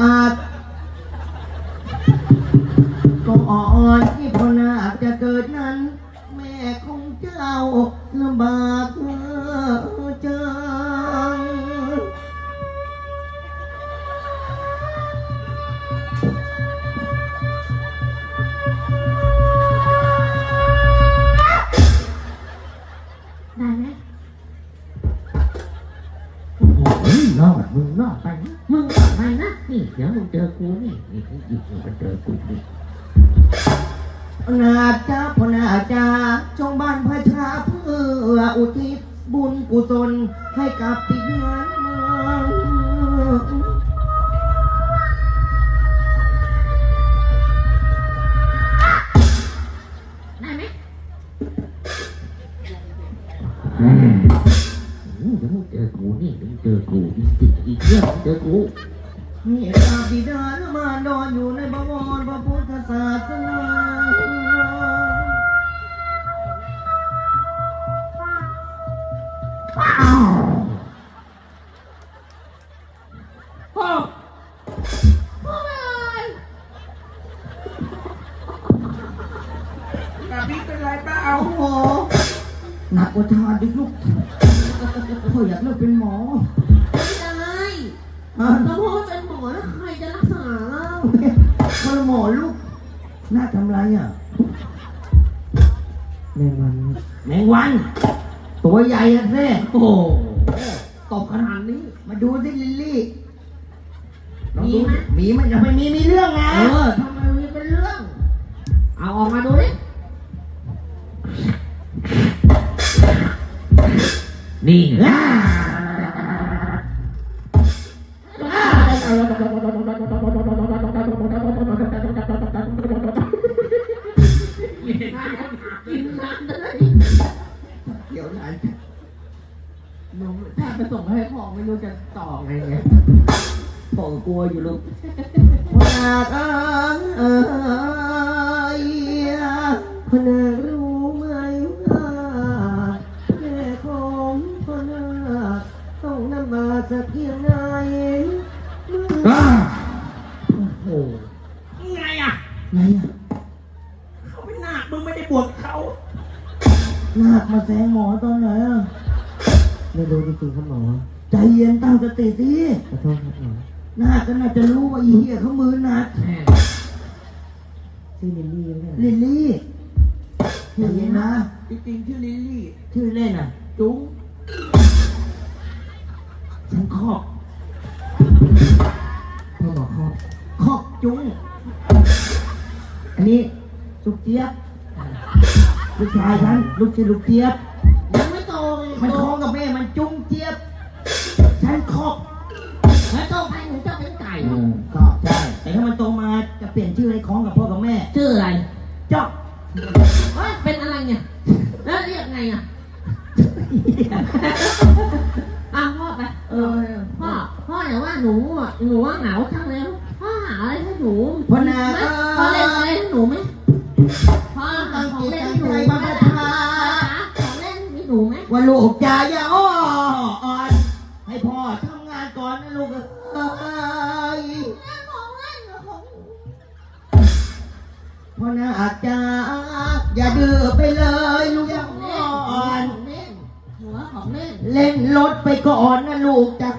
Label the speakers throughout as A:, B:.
A: อาจก็อ่อนที่พอนาคจะเกิดนั้น แม่ของเจ้าลำบากจัง
B: ได้ไหม
C: โอ้โหรอดมึงรอดไปนะ มึงรอดไปนะนี่เดี๋ยวมึงเจอกูนี่นี่กูหยิบมึงมาเจอกูนี่
A: นาจ้าพนาจ้าจงบันพระชาเพื่ออุทิศบุญกุศลให้กับปิญญา อี
C: กอีกอีกเรื่องมึงเจอกู
A: นี่ตาบิดานมานอนอยู่ในบวรพระพุทธศาสนา
C: พ่อ
B: พ่อไม่อะไร
C: กับพี่เป็นไรเปล่า
A: โอ้โหหนักกว่าทานดิลูกพ่ออยากเลิกเป็นหมอ
B: ไม่ได้
A: อะ
B: แล้วพ่อเป็นหมอแล้วใครจะรักษาเรา
A: คนละหมอลูกหน้าทำไรอะแมงวันแมงวัน ตัวใหญ่อะเซ่
C: โอ้โหตบขนาดนี้
A: มาดูสิลิลลี่ลองดูมีไหมยังไม่มีมีเรื่องไง
C: เออทำไมมีเป็นเรื่อง เอาออกมาดูดิ นี่ไง
B: กินน้ำได้
A: เดี๋ยวนั้น
B: หนูถ้าไปส่งให้พ่อไม่รู้จะต่อไงไง
A: พ่อก็กลัวอยู่ลูกว่าเออ เมื่อ
C: อ้า
A: โอ้โห
C: ไงอะ
A: ไงอะ
C: เขาไม่น่ามึงไม่ได้บวชเขา
A: นาคมาแซงหมอตอนไหนอะ
D: ไม่รู้จริงๆครับหมอ
A: ใจเย็นตั้งสติสิ
D: ขอโทษครับหมอ
A: นาคก็น่าจะรู้ว่าอีเหี้ยเขามือหนัก
D: ชื่อลิลลี่ไม่ใช่เหรอ
A: ลิลลี่ใจเย็นนะ
C: จริงๆชื่อลิลลี่
A: ชื่อเล่นอะ
C: จุ้ง
A: ฉันคอก จุ้งอันนี้ลูกเจี๊ยบลูกชายฉันลูกชื่อลูกเจี๊ยบ
B: ยังไม่โตเลย
A: มัน
B: โต
A: คล้องกับแม่มันจุ้งเจี๊ยบฉันคอก
B: แล้วโตไปหนูจะเป็นไก่
A: เออก็ใช่แต่ถ้ามันโตมาจะเปลี่ยนชื่อให้คล้องกับพ่อกับแม่
B: ชื่ออะไร
A: จ๊อก
B: เฮ้ยเป็นอะไรเนี่ยแล้วเรียกไงอะอะพ่อไป
A: เออ
B: พ่อพ่ออย่าว่าหนูอะหนูว่าเหงาจังเลยพ่อหาอะไรให้หนู
A: พอนา
B: ไหม
A: เอ
B: พ่อเล่นอะไร
A: อ
B: ให้หนูไหมพ่อหาของเล่นให้หนูไหมของเล่นมีหนูไหม
A: ว่าลูกจ่าอย่าอ้ออ่อนให้พ่อทำงานก่อนนะลูกเอ้ย
B: ของเล่นของ
A: พ่อนาอาจจะอย่าดื้อไปเลยลูกอย่า
B: ของ
A: อ่
B: เล่น
A: อน
B: ของเล่นหัวของเล่น
A: เล่นรถไปก่อนนะลูกจ้า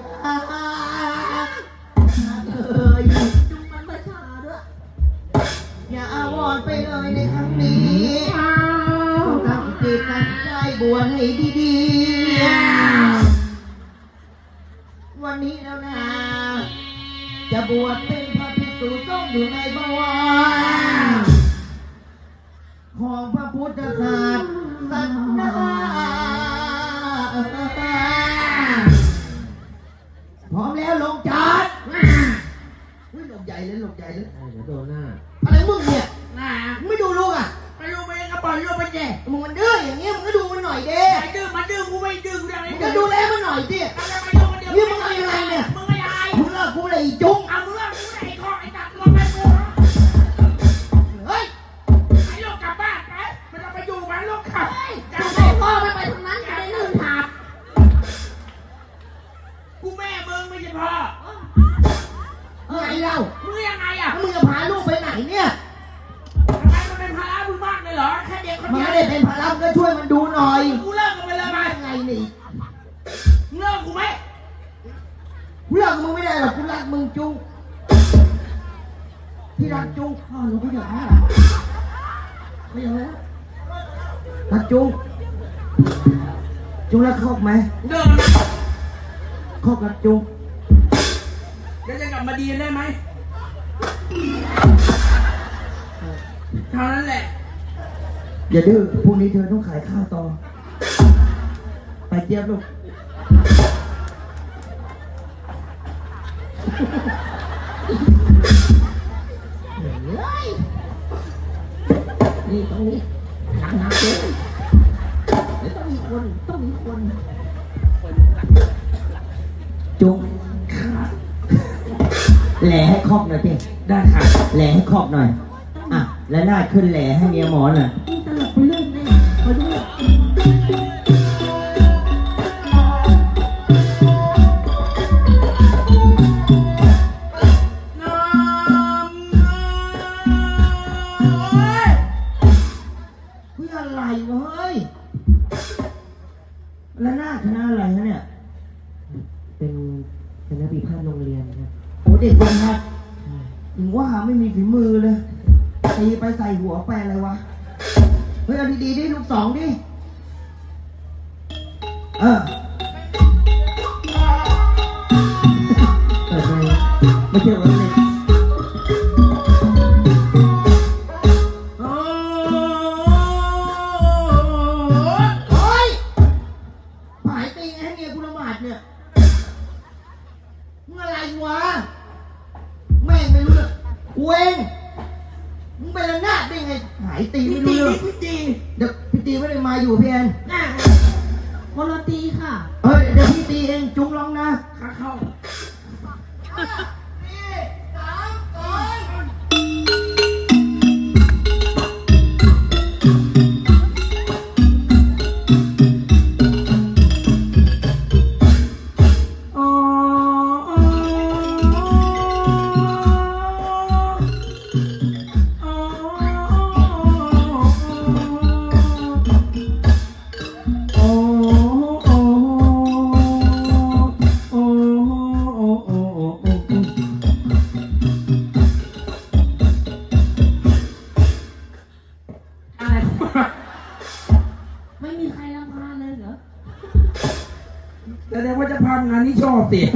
B: ดี
A: ๆ วันนี้แล้วนะ จะบวชเป็นพระภิกษุต้องอยู่ในบวรของพระพุทธศาสนาพร้อมแล้วลงจัดอุ้ยลงใหญ่เลยลงใหญ่เลย
C: เดี๋ยวโดนหน้า
A: อะไรมึงเนี่ย
C: หน้า
A: มึงไม่ดูลูกอะ
C: ไปดูไปก็ปล่อยลูกไปแย่
A: มึงมันดื้ออย่างเงี้ยมึงก็ดูมันหน่ อยเด้
C: ไอ้ดื้อมันดื้อกูไม่ดื้อกูยังไง
A: มึงก็ดูแลมันหน่อยดิ
C: อะไรมายุ่งกันเดียว
A: นี่มึงเอายังไงเนี่ย
C: มึงไม่อาย
A: มึงเลิกกูเลยอีจุ้ง
C: เอามึงเลิกกูไอ้คอไอ้ตัดลงไปกู
A: เฮ้ย
C: ไอ้ลูกกลับบ้านไปมันจะไปอยู่มันลูกขับจะ
B: จะ
C: ไป
B: ให้พ่อไม่ไปทางนั้นจะได้ลื่นถาบ
C: กูแม่มึงไม่ใช่พ่อ
A: ไงเล่า
C: มึงยังไงอะ
A: แล้วมึงจะพาลูกไปไหนเนี่ย
C: ไม่
A: ได้เป็นภาระมึงก็ช่วยมันดูหน่อย
C: กูเลิกกันไปเลยไหม
A: ยังไงนี่
C: มึงเลิกกูไหม
A: กูเลิกมึงไม่ได้หรอกกูรักมึงจุ๊งพี่รักจุ๊งพ่อรู้ไม่อยากให้ไม่อยากแล้วรักจุ๊งจุ๊งรักครอบไหม
C: เลิกนะ
A: ครอบรักจุ๊ง
C: เดี๋ยวจะกลับมาดีกันได้ไหมเท่านั้นแหละ
A: อย่าดื้อพรุ่งนี้เธอต้องขายข้าวต่อ ไปเจี๊ยบลูก
B: นี่ตรงนี้หนักหนักเลยเดี๋ยวต้องมีคน ต้องมีคน
A: จุ๊งแหล่ให้ครอบหน่อยพี่
C: ได้ค่ะ
A: แหล่ให้ครอบหน่อย อะ แล้วหน้าขึ้นแหล่ให้เมียหมอหน่อย
B: อ๊ย
A: เฮ้ยอะไรวะเฮ้ยแล้วหน้าคณะอะไรฮะเนี่ย
D: เป็นคณะปีพาทโรงเรียนครับ
A: โอ้เด็กคนฮัดถึงว่าไม่มีฝีมือเลยตีไปใส่หัวไปอะไรวะ เฮ้ยเอาดีๆดิลูกสองดิ เออ
D: เปิดไมค์
A: ไม่ใช่วันเล็ก
C: โอ้ย
A: โอ้ยหายตีไงให้เมียกูละหมาดเนี่ยมึงอะไรวะแม่งไม่รู้เรื่องกูเองมึงเป็นระนาดได้ไงหายตีไม่รู้เรื่อง
C: พี่ตี
A: เดี๋ยวพี่ตีไม่ได้มาอยู่พี่แอน
C: น่ะคนละตีค่ะ
A: เฮ้ย เดี๋ยวพี่ตีเองจุงร้องนะ
C: ขาเข้า 对